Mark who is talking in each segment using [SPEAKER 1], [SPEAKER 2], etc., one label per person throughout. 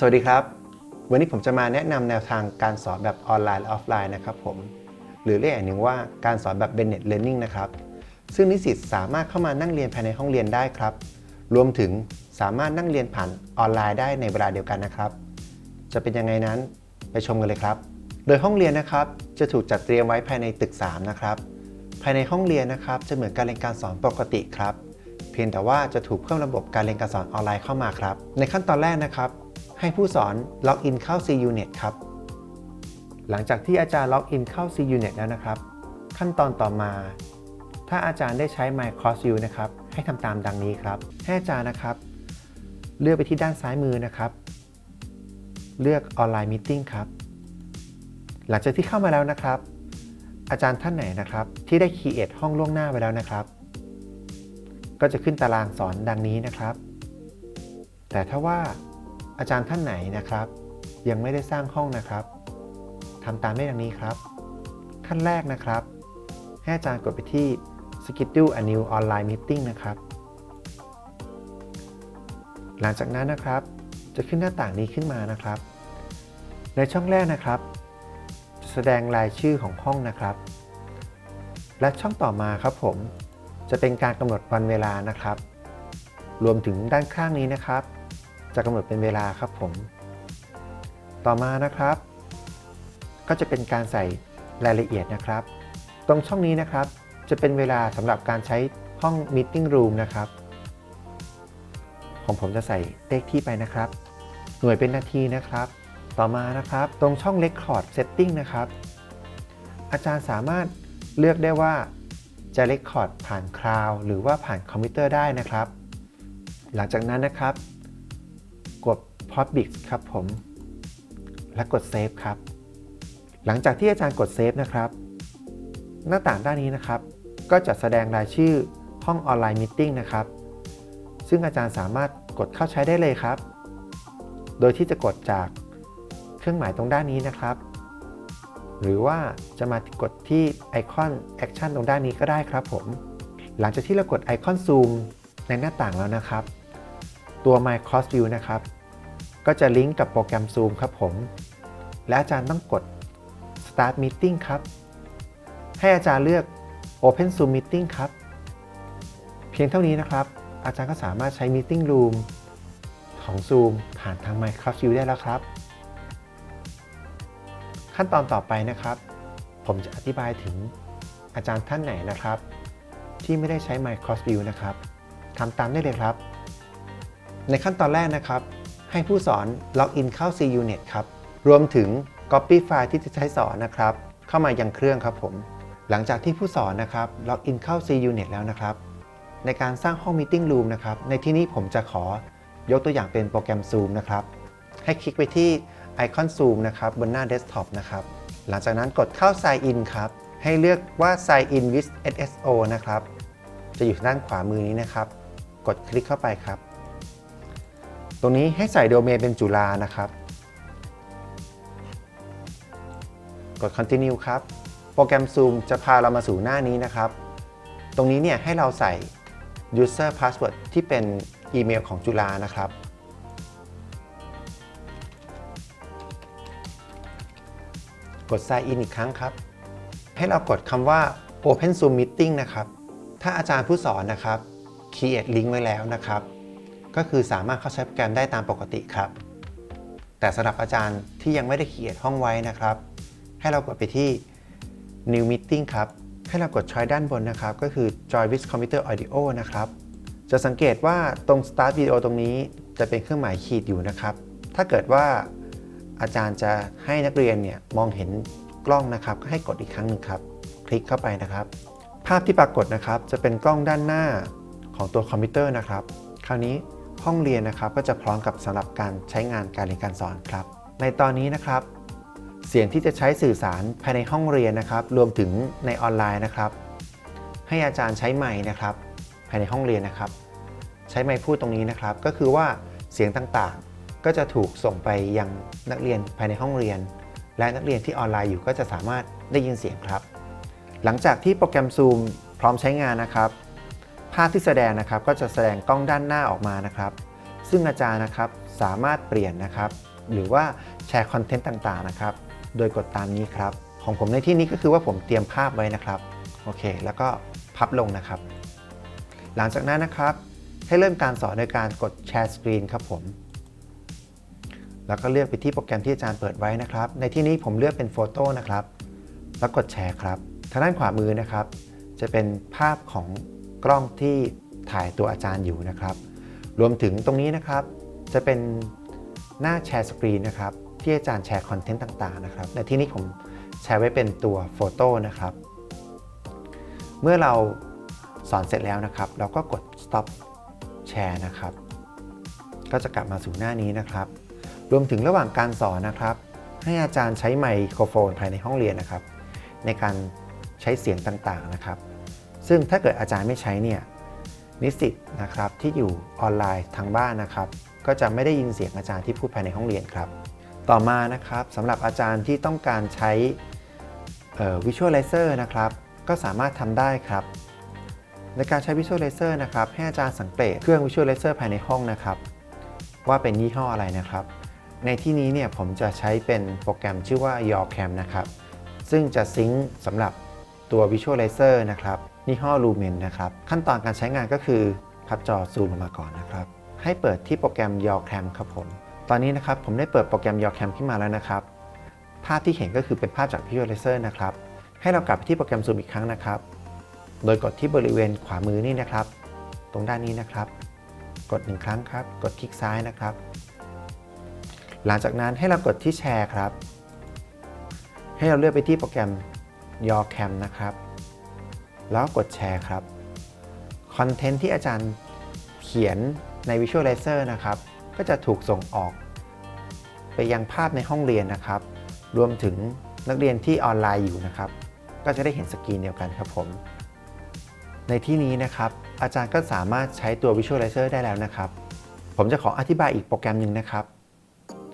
[SPEAKER 1] สวัสดีครับ วันนี้ผมจะมาแนะนำแนวทางการสอนแบบออนไลน์และออฟไลน์นะครับผมหรือเรียกอย่างหนึ่งว่าการสอนแบบ Blended Learning นะครับซึ่งนิสิตสามารถเข้ามานั่งเรียนภายในห้องเรียนได้ครับ รวมถึงสามารถนั่งเรียนผ่านออนไลน์ได้ในเวลาเดียวกันนะครับ จะเป็นยังไงนั้นไปชมกันเลยครับ โดยห้องเรียนนะครับจะถูกจัดเตรียมไว้ภายในตึก 3 นะครับ ภายในห้องเรียนนะครับจะเหมือนการเรียนการสอนปกติครับ เพียงแต่ว่าจะถูกเพิ่มระบบการเรียนการสอนออนไลน์เข้ามาครับ ในขั้นตอนแรกนะครับ ให้ผู้สอนล็อกอินเข้า CUNET ครับ หลังจากที่อาจารย์ล็อกอินเข้า CUNET แล้วนะครับ ขั้นตอนต่อมา ถ้าอาจารย์ได้ใช้ My Cross View นะครับ ให้ทำตามดังนี้ครับ ให้อาจารย์นะครับ เลือกไปที่ด้านซ้ายมือนะครับ เลือกออนไลน์ม e ติ้งครับ หลังจากที่เข้ามาแล้วนะครับ อาจารย์ท่านไหนนะครับ ที่ได้ create ห้องล่วงหน้าไว้แล้วนะครับ ก็จะขึ้นตารางสอนดังนี้นะครับ แต่ถ้าว่า อาจารย์ท่านไหนนะครับ ยังไม่ได้สร้างห้องนะครับทำตามได้ดังนี้ครับ ขั้นแรกนะครับ ให้อาจารย์กดไปที่ schedule a new online meeting นะครับ หลังจากนั้นนะครับ จะขึ้นหน้าต่างนี้ขึ้นมานะครับ ในช่องแรกนะครับ จะแสดงรายชื่อของห้องนะครับ และช่องต่อมาครับผมจะเป็นการกำหนดวันเวลานะครับ รวมถึงด้านข้างนี้นะครับ จะกำหนดเป็นเวลาครับผม ต่อมานะครับ ก็จะเป็นการใส่รายละเอียดนะครับ ตรงช่องนี้นะครับ จะเป็นเวลาสำหรับการใช้ห้อง Meeting Room นะครับของผมจะใส่เลขที่ไปนะครับ หน่วยเป็นนาทีนะครับ ต่อมานะครับ ตรงช่อง Record Setting นะครับ อาจารย์สามารถเลือกได้ว่าจะ Record ผ่านคลาวหรือว่าผ่านคอมพิวเตอร์ได้นะครับ หลังจากนั้นนะครับ กด Public ครับผม และกด Save ครับ หลังจากที่อาจารย์กด Save นะครับ หน้าต่างด้านนี้นะครับ ก็จะแสดงรายชื่อห้องออนไลน์ม e ติ้งนะครับ ซึ่งอาจารย์สามารถกดเข้าใช้ได้เลยครับ โดยที่จะกดจากเครื่องหมายตรงด้านนี้นะครับ หรือว่าจะมากดที่ไอคอนแอคชั่นตรงด้านนี้ก็ได้ครับผม หลังจากที่เรากดไอคอนซูมในหน้าต่างแล้วนะครับ ตัว My Cross View นะครับ ก็จะลิงก์กับโปรแกรม Zoom ครับผม และอาจารย์ต้องกด Start Meeting ครับ ให้อาจารย์เลือก Open Zoom Meeting ครับ เพียงเท่านี้นะครับ อาจารย์ก็สามารถใช้ Meeting Room ของ Zoom ผ่านทาง Microsoft View ได้แล้วครับ ขั้นตอนต่อไปนะครับ ผมจะอธิบายถึงอาจารย์ท่านไหนนะครับ ที่ไม่ได้ใช้ Microsoft View นะครับทำตามได้เลยครับ ในขั้นตอนแรกนะครับ ให้ผู้สอนล็อกอินเข้า CUNET ครับ รวมถึง Copy ไฟล์ที่จะใช้สอนนะครับ เข้ามายังเครื่องครับผม หลังจากที่ผู้สอนนะครับล็อกอินเข้า CUNET แล้วนะครับ ในการสร้างห้อง Meeting Room นะครับ ในที่นี้ผมจะขอยกตัวอย่างเป็นโปรแกรม Zoom นะครับ ให้คลิกไปที่ไอคอน Zoom นะครับบนหน้า Desktop นะครับ หลังจากนั้นกดเข้า Sign In ครับ ให้เลือกว่า Sign In with SSO นะครับ จะอยู่ด้านขวามือนี้นะครับ กดคลิกเข้าไปครับ ตรงนี้ให้ใส่โดเมนเป็นจุฬานะครับ กด continue ครับ โปรแกรม Zoom จะพาเรามาสู่หน้านี้นะครับ ตรงนี้เนี่ยให้เราใส่ user password ที่เป็นอีเมลของจุฬานะครับ กด sign in อีกครั้งครับ ให้เรากดคำว่า open zoom meeting นะครับ ถ้าอาจารย์ผู้สอนนะครับ create link ไว้แล้วนะครับ ก็คือสามารถเข้าใช้โปรแกรมได้ตามปกติครับ แต่สำหรับอาจารย์ที่ยังไม่ได้ create ห้องไว้นะครับ ให้เรากดไปที่ new meeting ครับ ให้เรากดช้อยด้านบนนะครับ ก็คือ join with computer audio นะครับ จะสังเกตว่าตรง start video ตรงนี้จะเป็นเครื่องหมายขีดอยู่นะครับ ถ้าเกิดว่าอาจารย์จะให้นักเรียนเนี่ยมองเห็นกล้องนะครับก็ให้กดอีกครั้งหนึ่งครับ คลิกเข้าไปนะครับ ภาพที่ปรากฏนะครับ จะเป็นกล้องด้านหน้าของตัวคอมพิวเตอร์นะครับ คราวนี้ ห้องเรียนนะครับก็จะพร้อมกับสำหรับการใช้งานการเรียนการสอนครับ ในตอนนี้นะครับ เสียงที่จะใช้สื่อสารภายในห้องเรียนนะครับ รวมถึงในออนไลน์นะครับ ให้อาจารย์ใช้ไมค์นะครับ ภายในห้องเรียนนะครับ ใช้ไมค์พูดตรงนี้นะครับ ก็คือว่าเสียงต่างๆ ก็จะถูกส่งไปยังนักเรียนภายในห้องเรียน และนักเรียนที่ออนไลน์อยู่ก็จะสามารถได้ยินเสียงครับ หลังจากที่โปรแกรม Zoom พร้อมใช้งานนะครับาพที่แสดงนะครับก็จะแสดงกล้องด้านหน้าออกมานะครับ ซึ่งอาจารย์นะครับสามารถเปลี่ยนนะครับ หรือว่าแชร์คอนเทนต์ต่างๆนะครับ โดยกดตามนี้ครับ ของผมในที่นี้ก็คือว่าผมเตรียมภาพไว้นะครับโอเค แล้วก็พับลงนะครับ หลังจากนั้นนะครับ ให้เริ่มการสอนโดยการกดแชร์สกรีนครับผมแล้วก็เลือกไปที่โปรแกรมที่อาจารย์เปิดไว้นะครับ ในที่นี้ผมเลือกเป็นโฟโต้นะครับ แล้วกดแชร์ครับ ทางด้านขวามือนะครับ จะเป็นภาพของ กล้องที่ถ่ายตัวอาจารย์อยู่นะครับ รวมถึงตรงนี้นะครับ จะเป็นหน้าแชร์สกรีนนะครับ ที่อาจารย์แชร์คอนเทนต์ต่างๆนะครับในที่นี้ผมแชร์ไว้เป็นตัวโฟโต้นะครับ เมื่อเราสอนเสร็จแล้วนะครับ เราก็กด stop share นะครับ ก็จะกลับมาสู่หน้านี้นะครับ รวมถึงระหว่างการสอนนะครับ ให้อาจารย์ใช้ไมโครโฟนภายในห้องเรียนนะครับ ในการใช้เสียงต่างๆนะครับ ซึ่งถ้าเกิดอาจารย์ไม่ใช้เนี่ยนิสิตนะครับที่อยู่ออนไลน์ทางบ้านนะครับ ก็จะไม่ได้ยินเสียงอาจารย์ที่พูดภายในห้องเรียนครับ ต่อมานะครับสำหรับอาจารย์ที่ต้องการใช้วิชวลไลเซอร์นะครับ ก็สามารถทำได้ครับ ในการใช้วิชวลไลเซอร์นะครับ ให้อาจารย์สังเกตเครื่องวิชวลไลเซอร์ภายในห้องนะครับ ว่าเป็นยี่ห้ออะไรนะครับ ในที่นี้เนี่ยผมจะใช้เป็นโปรแกรมชื่อว่า YourCam นะครับ ซึ่งจะซิงค์สำหรับตัว Visualizer นะครับ ยี่ห้อ Lumen นะครับ ขั้นตอนการใช้งานก็คือพับจอซูมลงมาก่อนนะครับ ให้เปิดที่โปรแกรม YourCam ครับผม ตอนนี้นะครับผมได้เปิดโปรแกรม YourCam ขึ้นมาแล้วนะครับ ภาพที่เห็นก็คือเป็นภาพจาก Visualizer นะครับ ให้เรากลับไปที่โปรแกรมซูมอีกครั้งนะครับ โดยกดที่บริเวณขวามือนี่นะครับ ตรงด้านนี้นะครับ กดหนึ่งครั้งครับ กดคลิกซ้ายนะครับ หลังจากนั้นให้เรากดที่แชร์ครับ ให้เราเลือกไปที่โปรแกรม Your Cam นะครับ แล้วกดแชร์ครับ คอนเทนต์ที่อาจารย์เขียนใน Visualizer นะครับ ก็จะถูกส่งออก ไปยังภาพในห้องเรียนนะครับ รวมถึงนักเรียนที่ออนไลน์อยู่นะครับ ก็จะได้เห็นสกรีนเดียวกันครับผม ในที่นี้นะครับ อาจารย์ก็สามารถใช้ตัว Visualizer ได้แล้วนะครับ ผมจะขออธิบายอีกโปรแกรมหนึ่งนะครับ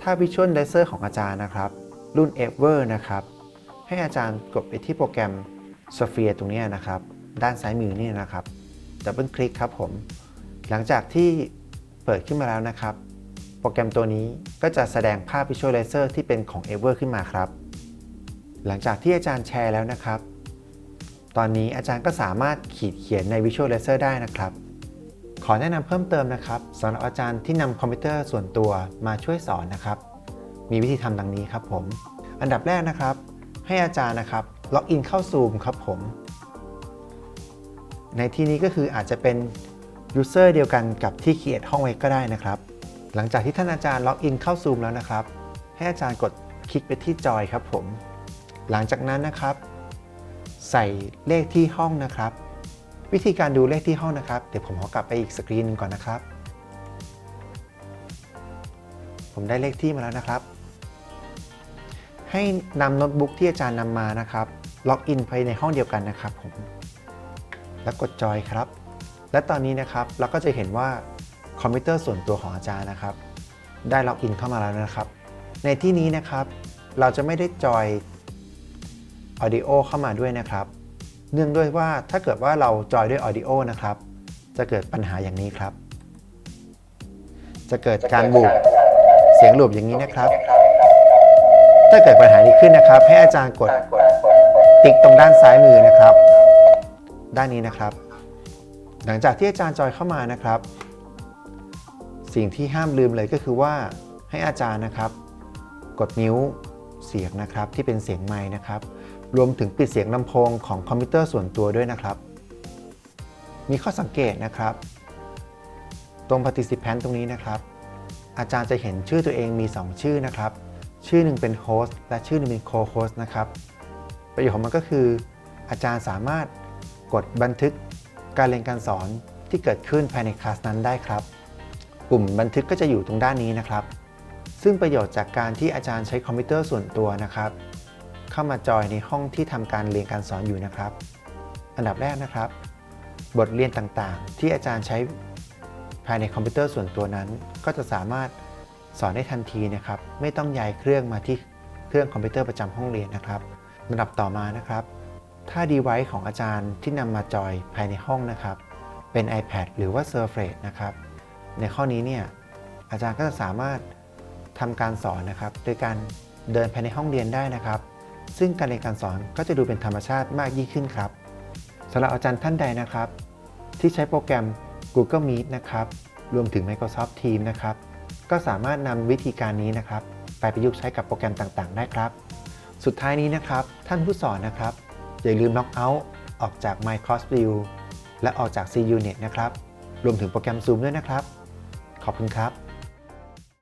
[SPEAKER 1] ถ้า Visualizer ของอาจารย์นะครับ รุ่น Ever นะครับ ให้อาจารย์กดไปที่โปรแกรม Sphere ตรงนี้นะครับ ด้านซ้ายมือนี่นะครับดับเบิลคลิกครับผม หลังจากที่เปิดขึ้นมาแล้วนะครับ โปรแกรมตัวนี้ก็จะแสดงภาพ Visualizer ที่เป็นของ Ever ขึ้นมาครับ หลังจากที่อาจารย์แชร์แล้วนะครับ ตอนนี้อาจารย์ก็สามารถขีดเขียนใน Visualizer ได้นะครับ ขอแนะนำเพิ่มเติมนะครับสำหรับอาจารย์ที่นำคอมพิวเตอร์ส่วนตัวมาช่วยสอนนะครับ มีวิธีทำดังนี้ครับผม อันดับแรกนะครับ ให้อาจารย์นะครับ ล็อกอินเข้า Zoom ครับผม ในที่นี้ก็คืออาจจะเป็นยูเซอร์เดียวกันกับที่ create ห้องไว้ก็ได้นะครับ หลังจากที่ท่านอาจารย์ล็อกอินเข้า Zoom แล้วนะครับ ให้อาจารย์กดคลิกไปที่จอยครับผม หลังจากนั้นนะครับ ใส่เลขที่ห้องนะครับ วิธีการดูเลขที่ห้องนะครับ เดี๋ยวผมขอกลับไปอีกสกรีนหนึงก่อนนะครับ ผมได้เลขที่มาแล้วนะครับ ให้นำโน้ตบุ๊กที่อาจารย์นำมานะครับ ล็อกอินไปในห้องเดียวกันนะครับผม แล้วกดจอยครับ และตอนนี้นะครับเราก็จะเห็นว่าคอมพิวเตอร์ส่วนตัวของอาจารย์นะครับ ได้ล็อกอินเข้ามาแล้วนะครับ ในที่นี้นะครับ เราจะไม่ได้จอย Audio เข้ามาด้วยนะครับ เนื่องด้วยว่าถ้าเกิดว่าเราจอยด้วย Audio นะครับ จะเกิดปัญหาอย่างนี้ครับ จะเกิดการบูบเสียงหลบอย่างนี้นะครับ ถ้าเกิดปัญหานี้ขึ้นนะครับ ให้อาจารย์กดติ๊กตรงด้านซ้ายมือนะครับ ด้านนี้นะครับ หลังจากที่อาจารย์จอยเข้ามานะครับ สิ่งที่ห้ามลืมเลยก็คือว่าให้อาจารย์นะครับ กดนิ้วเสียงนะครับที่เป็นเสียงไม้นะครับ รวมถึงปิดเสียงลำโพงของคอมพิวเตอร์ส่วนตัวด้วยนะครับ มีข้อสังเกตนะครับ ตรง participant ตรงนี้นะครับ อาจารย์จะเห็นชื่อตัวเองมี 2 ชื่อนะครับ ชื่อหนึ่งเป็น host และชื่อหนึ่งเป็น co-host นะครับ ประโยชน์ของมันก็คือ อาจารย์สามารถกดบันทึกการเรียนการสอนที่เกิดขึ้นภายในคลาสนั้นได้ครับปุ่มบันทึกก็จะอยู่ตรงด้านนี้นะครับ ซึ่งประโยชน์จากการที่อาจารย์ใช้คอมพิวเตอร์ส่วนตัวนะครับ เข้ามาจอยในห้องที่ทำการเรียนการสอนอยู่นะครับ อันดับแรกนะครับ บทเรียนต่างๆ ที่อาจารย์ใช้ภายในคอมพิวเตอร์ส่วนตัวนั้น ก็จะสามารถ สอนได้ทันทีนะครับ ไม่ต้องย้ายเครื่องมาที่เครื่องคอมพิวเตอร์ประจำห้องเรียนนะครับลำดับต่อมานะครับ ถ้า device ของอาจารย์ที่นำมาจอยภายในห้องนะครับ เป็น iPad หรือว่า Surface นะครับ ในข้อนี้เนี่ยอาจารย์ก็จะสามารถทำการสอนนะครับ โดยการเดินภายในห้องเรียนได้นะครับ ซึ่งการเรียนการสอนก็จะดูเป็นธรรมชาติมากยิ่งขึ้นครับสำหรับอาจารย์ท่านใดนะครับ ที่ใช้โปรแกรม Google Meet นะครับ รวมถึง Microsoft Teams นะครับ ก็สามารถนำวิธีการนี้นะครับ ไปประยุกต์ใช้กับโปรแกรมต่างๆ ได้ครับ สุดท้ายนี้นะครับ ท่านผู้สอนนะครับ อย่าลืมล็อกเอาท์ออกจาก Microsoft View และออกจาก CUnit นะครับ รวมถึงโปรแกรม Zoom ด้วยนะครับ ขอบคุณครับ